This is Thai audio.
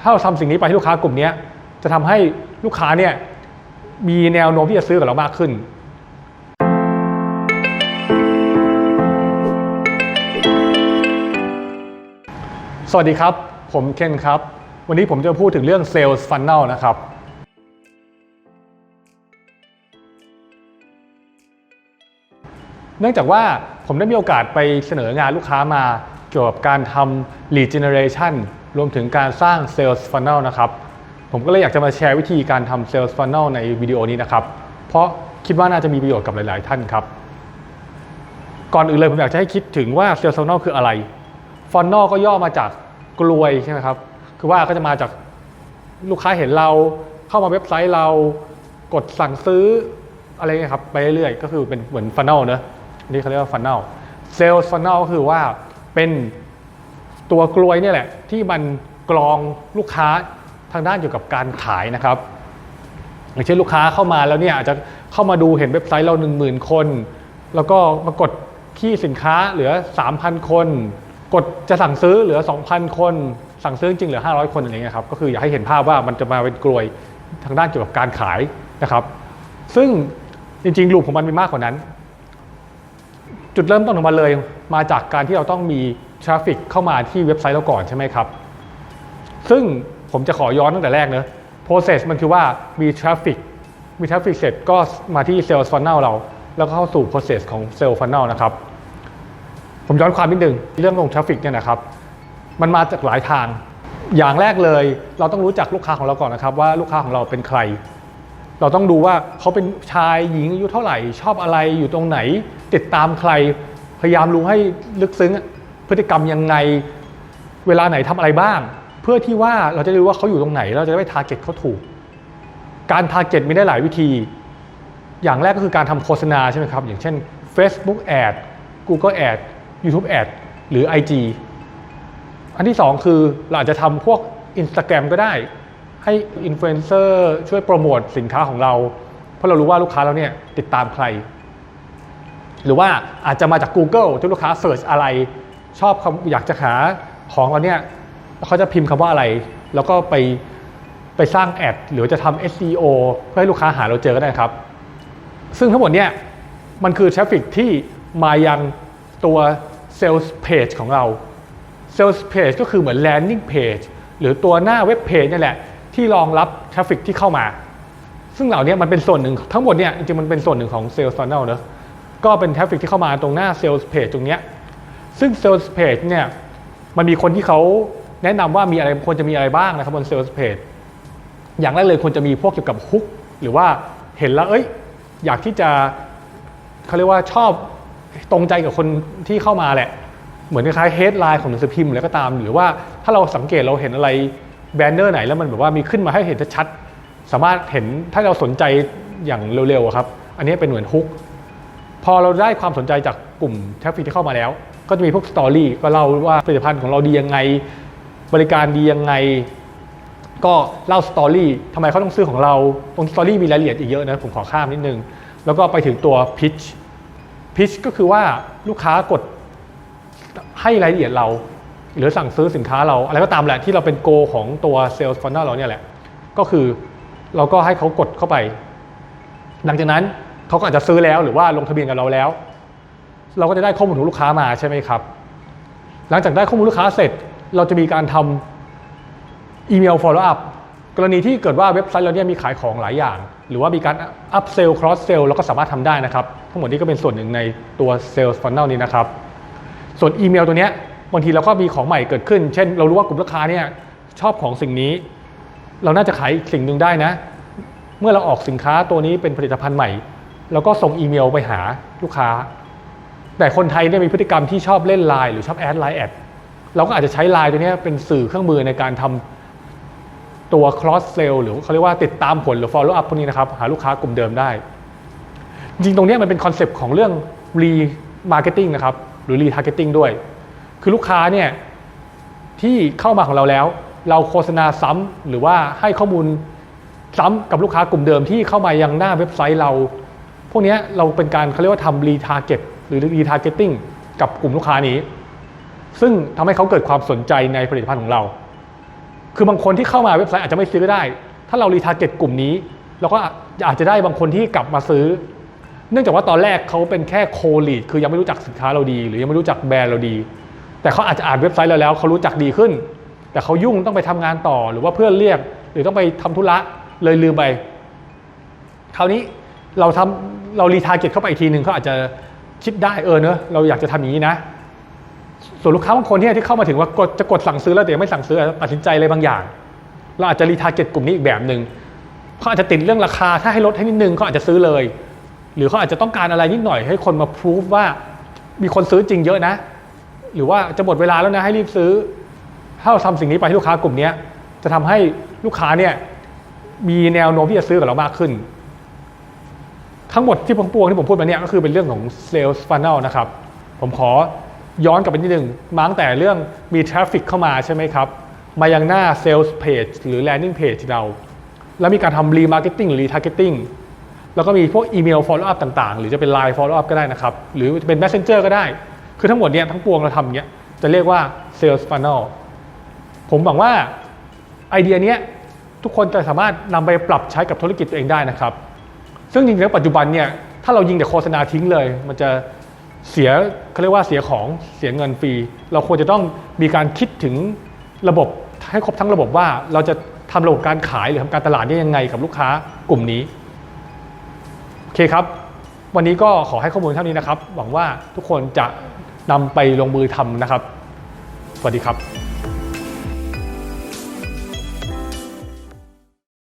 ถ้าเราทำสิ่งนี้ไปให้ลูกค้ากลุ่มนี้จะทำให้ลูกค้าเนี่ยมีแนวโน้มที่จะซื้อกับเรามากขึ้น สวัสดีครับ ผมเคนครับ วันนี้ผมจะพูดถึงเรื่อง Sales Funnel นะครับ เนื่องจากว่าผมได้มีโอกาสไปเสนองานลูกค้ามาเกี่ยวกับการทำ lead generation รวมถึงการสร้าง sales funnel นะครับ ผมก็เลยอยากจะมาแชร์วิธีการทำ sales funnel ในวิดีโอนี้นะครับ เพราะคิดว่าน่าจะมีประโยชน์กับหลาย ๆ ท่านครับ ก่อนอื่นเลยผมอยากจะให้คิดถึงว่า sales funnel คืออะไร funnel ก็ย่อมาจากกลวยใช่ไหมครับ คือว่าก็จะมาจากลูกค้าเห็นเราเข้ามาเว็บไซต์เรากดสั่งซื้ออะไรเงี้ยครับไปเรื่อยๆ ก็คือเป็นเหมือน funnel เนอะนนี่เขาเรียกว่า funnel sales funnel ก็คือว่าเป็น ตัวกลวยเนี่ยแหละที่มันกรองลูกค้าทางด้านเกี่ยวกับการขายนะครับอย่างเช่นลูกค้าเข้ามาแล้วเนี่ยอาจจะเข้ามาดูเห็นเว็บไซต์เรา 1 0,000 คน แล้วก็มากดที่สินค้าเหลือ 3,000 คน กดจะสั่งซื้อเหลือ 2,000 คน สั่งซื้อจริงเหลือ 500 คนอย่างเงี้ยครับก็คืออยากให้เห็นภาพว่ามันจะมาเป็นกลวยทางด้านเกี่ยวกับการขายนะครับ ซึ่งจริงๆลูปของมันมีมากกว่านั้น จุดเริ่มต้นของมันเลยมาจากการที่เราต้องมี ทราฟิกเข้ามาที่เว็บไซต์เราก่อนใช่ไหมครับ ซึ่งผมจะขอย้อนตั้งแต่แรกเนะ process มันคือว่ามี traffic มี traffic เสร็จก็มาที่ sales funnel เรา แล้วก็เข้าสู่ process ของ sales funnel นะครับ ผมย้อนความนิดนึงเรื่องของ traffic เนี่ยนะครับ มันมาจากหลายทาง อย่างแรกเลยเราต้องรู้จักลูกค้าของเราก่อนนะครับ ว่าลูกค้าของเราเป็นใคร เราต้องดูว่าเขาเป็นชายหญิงอายุเท่าไหร่ ชอบอะไรอยู่ตรงไหน ติดตามใคร พยายามรู้ให้ลึกซึ้ง พฤติกรรมยังไงเวลาไหนทำอะไรบ้าง เพื่อที่ว่าเราจะรู้ว่าเขาอยู่ตรงไหน เราจะได้ไปทาร์เก็ตเขาถูก การทาร์เก็ตมีได้หลายวิธี อย่างแรกก็คือการทำโฆษณาใช่ไหมครับ อย่างเช่น Facebook Ad Google Ad YouTube Ad หรือ IG อันที่ 2 คือเราอาจจะทำพวก Instagram ก็ได้ ให้อินฟลูเอนเซอร์ช่วยโปรโมทสินค้าของเรา เพราะเรารู้ว่าลูกค้าเราเนี่ยติดตามใคร หรือว่าอาจจะมาจาก Google ที่ลูกค้าเสิร์ชอะไร ชอบอยากจะหาของเราเนี่ยเขาจะพิมพ์คำว่าอะไร แล้วก็ไปไปสร้างแอดหรือจะทำ SEO เพื่อให้ลูกค้าหาเราเจอก็ได้ครับ ซึ่งทั้งหมดเนี่ยมันคือทราฟฟิกที่มายังตัว Sales Page ของเรา Sales Page ก็คือเหมือน Landing Page หรือตัวหน้าเว็บเพจนี่แหละ ที่รองรับทราฟฟิกที่เข้ามา ซึ่งเหล่านี้มันเป็นส่วนหนึ่งทั้งหมดเนี่ยจริงๆมันเป็นส่วนหนึ่งของ Sales Funnel เนอะก็เป็นทราฟฟิกที่เข้ามาตรงหน้า Sales Page ตรงเนี้ย ซึ่ง Sales Page เนี่ยมันมีคนที่เขาแนะนำว่ามีอะไรควรจะมีอะไรบ้างนะครับบน Sales Page อย่างแรกเลยควรจะมีพวกเกี่ยวกับฮุกหรือว่าเห็นแล้วเอ้ยอยากที่จะเขาเรียกว่าชอบตรงใจกับคนที่เข้ามาแหละ เหมือนคล้ายๆ headline ของหนังสือพิมพ์แล้วก็ตาม หรือว่าถ้าเราสังเกตเราเห็นอะไรแบนเนอร์ไหนแล้วมันแบบว่ามีขึ้นมาให้เห็นชัดๆสามารถเห็นถ้าเราสนใจอย่างเร็วๆครับ อันนี้เป็นเหมือนฮุก พอเราได้ความสนใจจากกลุ่มทราฟฟิกที่เข้ามาแล้ว ก็จะมีพวกสตอรี่ก็เล่าว่าผลิตภัณฑ์ของเราดียังไง บริการดียังไง ก็เล่าสตอรี่ทำไมเขาต้องซื้อของเรา ตรงสตอรี่มีรายละเอียดอีกเยอะนะผมขอข้ามนิดนึง แล้วก็ไปถึงตัวพิชพิชก็คือว่าลูกค้ากดให้รายละเอียดเรา หรือสั่งซื้อสินค้าเรา อะไรก็ตามแหละที่เราเป็นโกของตัว Sales Funnel เราเนี่ยแหละ ก็คือเราก็ให้เขากดเข้าไป หลังจากนั้น เขาก็อาจจะซื้อแล้วหรือว่าลงทะเบียนกับเราแล้ว เราก็จะได้ข้อมูลของลูกค้ามาใช่ไหมครับ หลังจากได้ข้อมูลลูกค้าเสร็จ เราจะมีการทำอีเมล follow up กรณีที่เกิดว่าเว็บไซต์เราเนี่ยมีขายของหลายอย่าง หรือว่ามีการ up sell cross sell เราก็สามารถทำได้นะครับ ทั้งหมดนี้ก็เป็นส่วนหนึ่งในตัว sales funnel นี้นะครับ ส่วนอีเมลตัวเนี้ยบางทีเราก็มีของใหม่เกิดขึ้น เช่น เรารู้ว่ากลุ่มลูกค้าเนี่ยชอบของสิ่งนี้ เราน่าจะขายสิ่งหนึ่งได้นะ เมื่อเราออกสินค้าตัวนี้เป็นผลิตภัณฑ์ใหม่ เราก็ส่งอีเมลไปหาลูกค้า แต่คนไทยเนี่ยมีพฤติกรรมที่ชอบเล่นไลน์หรือชอบแอดไลน์แอดเราก็อาจจะใช้ไลน์ตัวนี้เป็นสื่อเครื่องมือในการทำตัว cross sell หรือเขาเรียกว่าติดตามผลหรือ follow up พวกนี้นะครับ หาลูกค้ากลุ่มเดิมได้ จริงตรงนี้มันเป็นคอนเซปต์ของเรื่อง remarketing นะครับ หรือ retargeting ด้วย คือลูกค้าเนี่ยที่เข้ามาของเราแล้ว เราโฆษณาซ้ำหรือว่าให้ข้อมูลซ้ำกับลูกค้ากลุ่มเดิมที่เข้ามายังหน้าเว็บไซต์เรา พวกนี้เราเป็นการเขาเรียกว่าทำ retarget หรือ retargeting กับกลุ่มลูกค้านี้ ซึ่งทำให้เขาเกิดความสนใจในผลิตภัณฑ์ของเรา คือบางคนที่เข้ามาเว็บไซต์อาจจะไม่ซื้อก็ได้ ถ้าเรารีทาร์เก็ตกลุ่มนี้เราก็อาจจะได้บางคนที่กลับมาซื้อ เนื่องจากว่าตอนแรกเขาเป็นแค่โคลีดคือยังไม่รู้จักสินค้าเราดี หรือยังไม่รู้จักแบรนด์เราดี แต่เขาอาจจะอ่านเว็บไซต์เราแล้วเขารู้จักดีขึ้น แต่เขายุ่งต้องไปทำงานต่อ หรือว่าเพื่อนเรียก หรือต้องไปทำธุระเลยลืมไปคราวนี้เราทำ เรารีทาร์เก็ตเข้าไปอีกทีหนึ่งเขาอาจจะคิดได้เออเนอะเราอยากจะทำอย่างนี้นะ ส่วนลูกค้าบางคนที่ที่เข้ามาถึงว่ากดจะกดสั่งซื้อแล้วแต่ยังไม่สั่งซื้อตัดสินใจอะไรบางอย่าง เราอาจจะรีทาร์เก็ตกลุ่มนี้อีกแบบหนึ่งเขาอาจจะติดเรื่องราคาถ้าให้ลดให้นิดนึงเขาอาจจะซื้อเลย หรือเขาอาจจะต้องการอะไรนิดหน่อยให้คนมาพิสูจว่ามีคนซื้อจริงเยอะนะ หรือว่าจะหมดเวลาแล้วนะให้รีบซื้อ ถ้าเราทำสิ่งนี้ไปให้ลูกค้ากลุ่มนี้จะทำให้ลูกค้าเนี่ยมีแนวโน้มที่จะซื้อกับเรามากขึ้น ทั้งหมดที่ผมปวงที่ผมพูดมาเนี่ยก็คือเป็นเรื่องของ Sales Funnel นะครับ ผมขอย้อนกลับไปนิดนึงมาตั้งแต่เรื่องมี Traffic เข้ามาใช่ไหมครับ มายังหน้า Sales Page หรือ Landing Page เรา แล้วมีการทำ Remarketing หรือ Retargeting แล้วก็มีพวกอีเมล follow up ต่างๆ หรือจะเป็น Line follow up ก็ได้นะครับ หรือเป็น Messenger ก็ได้ คือทั้งหมดเนี่ยทั้งปวงเราทำเงี้ยจะเรียกว่า Sales Funnel ผมหวังว่าไอเดียเนี้ยทุกคนจะสามารถนำไปปรับใช้กับธุรกิจตัวเองได้นะครับ ซึ่งจริงๆแล้วปัจจุบันเนี่ยถ้าเรายิงแต่โฆษณาทิ้งเลย มันจะเสียเขาเรียกว่าเสียของเสียเงินฟรี เราควรจะต้องมีการคิดถึงระบบให้ครบทั้งระบบว่าเราจะทำระบบการขายหรือทำการตลาดได้ยังไงกับลูกค้ากลุ่มนี้โอเคครับ วันนี้ก็ขอให้ข้อมูลเท่านี้นะครับ หวังว่าทุกคนจะนำไปลงมือทำนะครับ สวัสดีครับ